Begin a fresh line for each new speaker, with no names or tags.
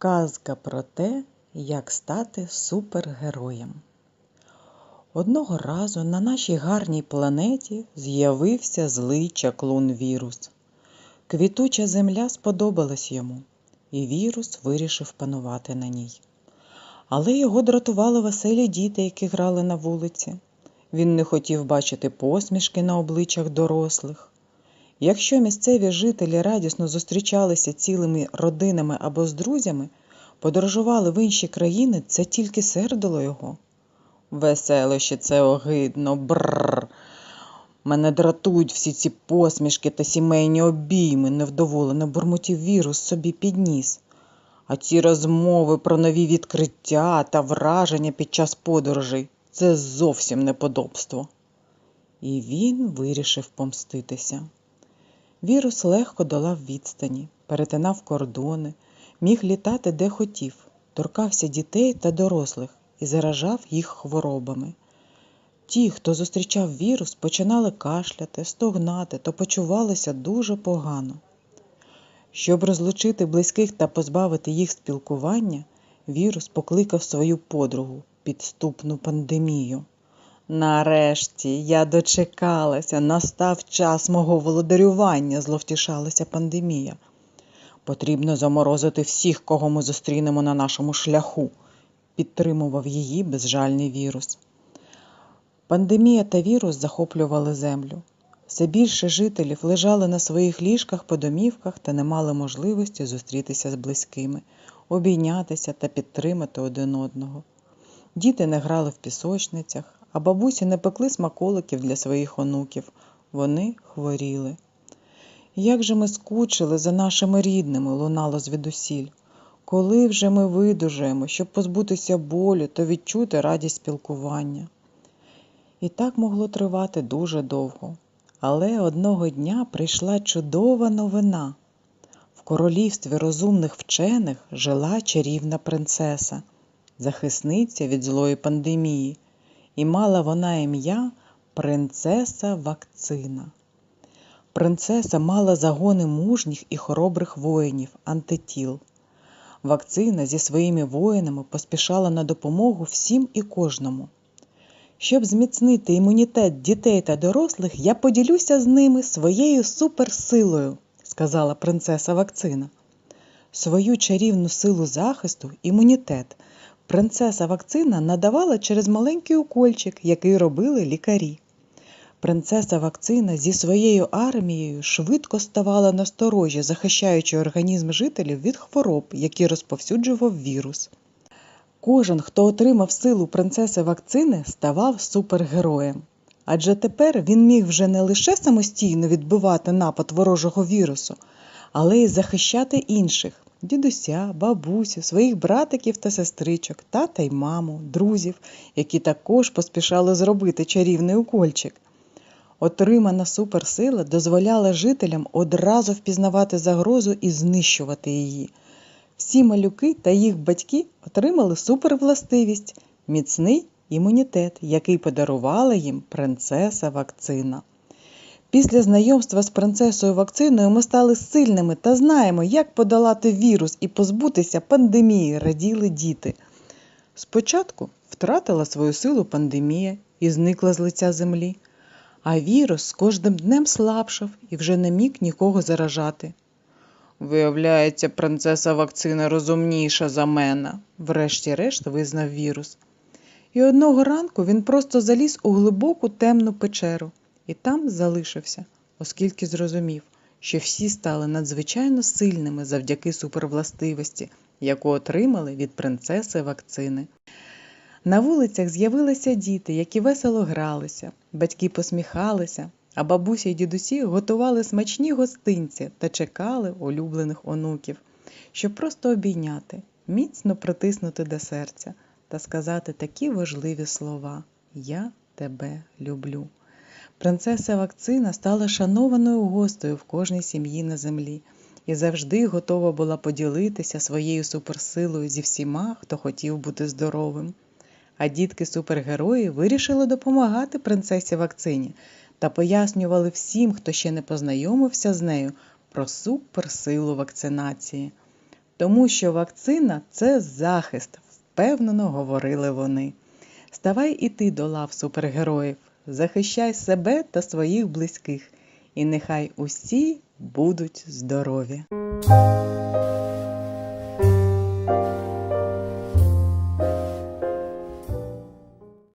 Казка про те, як стати супергероєм. Одного разу на нашій гарній планеті з'явився злий чаклун вірус. Квітуча земля сподобалась йому, і вірус вирішив панувати на ній. Але його дратували веселі діти, які грали на вулиці. Він не хотів бачити посмішки на обличчях дорослих. Якщо місцеві жителі радісно зустрічалися цілими родинами або з друзями, подорожували в інші країни, це тільки сердило його. Веселище це огидно, бррр. Мене дратують всі ці посмішки та сімейні обійми, невдоволено бурмотів вірус собі підніс. А ці розмови про нові відкриття та враження під час подорожей це зовсім неподобство. І він вирішив помститися. Вірус легко долав відстані, перетинав кордони, міг літати де хотів, торкався дітей та дорослих і заражав їх хворобами. Ті, хто зустрічав вірус, починали кашляти, стогнати та почувалися дуже погано. Щоб розлучити близьких та позбавити їх спілкування, вірус покликав свою подругу підступну пандемію. Нарешті я дочекалася, настав час мого володарювання, зловтішалася пандемія. Потрібно заморозити всіх, кого ми зустрінемо на нашому шляху, підтримував її безжальний вірус. Пандемія та вірус захоплювали землю. Все більше жителів лежали на своїх ліжках по домівках та не мали можливості зустрітися з близькими, обійнятися та підтримати один одного. Діти не грали в пісочницях, а бабусі не пекли смаколиків для своїх онуків. Вони хворіли. Як же ми скучили за нашими рідними, лунало звідусіль. Коли вже ми видужаємо, щоб позбутися болю та відчути радість спілкування? І так могло тривати дуже довго. Але одного дня прийшла чудова новина. В королівстві розумних вчених жила чарівна принцеса, захисниця від злої пандемії, і мала вона ім'я Принцеса Вакцина. Принцеса мала загони мужніх і хоробрих воїнів антитіл. Вакцина зі своїми воїнами поспішала на допомогу всім і кожному. Щоб зміцнити імунітет дітей та дорослих, я поділюся з ними своєю суперсилою, сказала принцеса Вакцина. Свою чарівну силу захисту, імунітет, принцеса Вакцина надавала через маленький укольчик, який робили лікарі. Принцеса Вакцина зі своєю армією швидко ставала насторожі, захищаючи організм жителів від хвороб, які розповсюджував вірус. Кожен, хто отримав силу принцеси вакцини, ставав супергероєм. Адже тепер він міг вже не лише самостійно відбивати напад ворожого вірусу, але й захищати інших дідуся, бабусю, своїх братиків та сестричок, тата й маму, друзів, які також поспішали зробити чарівний укольчик. Отримана суперсила дозволяла жителям одразу впізнавати загрозу і знищувати її. Всі малюки та їх батьки отримали супервластивість міцний імунітет, який подарувала їм принцеса вакцина. Після знайомства з принцесою вакциною ми стали сильними та знаємо, як подолати вірус і позбутися пандемії, раділи діти. Спочатку втратила свою силу пандемія і зникла з лиця землі, а вірус з кожним днем слабшав і вже не міг нікого заражати. Виявляється, принцеса вакцина розумніша за мене, врешті-решт визнав вірус. І одного ранку він просто заліз у глибоку темну печеру і там залишився, оскільки зрозумів, що всі стали надзвичайно сильними завдяки супервластивості, яку отримали від принцеси вакцини. На вулицях з'явилися діти, які весело гралися, батьки посміхалися, а бабусі й дідусі готували смачні гостинці та чекали улюблених онуків, щоб просто обійняти, міцно притиснути до серця та сказати такі важливі слова Я тебе люблю. Принцеса Вакцина стала шанованою гостею в кожній сім'ї на землі і завжди готова була поділитися своєю суперсилою зі всіма, хто хотів бути здоровим. А дітки супергерої вирішили допомагати принцесі Вакцині та пояснювали всім, хто ще не познайомився з нею, про суперсилу вакцинації. тому що вакцина це захист, впевнено говорили вони. Ставай і ти до лав супергероїв, захищай себе та своїх близьких, і нехай усі будуть здорові.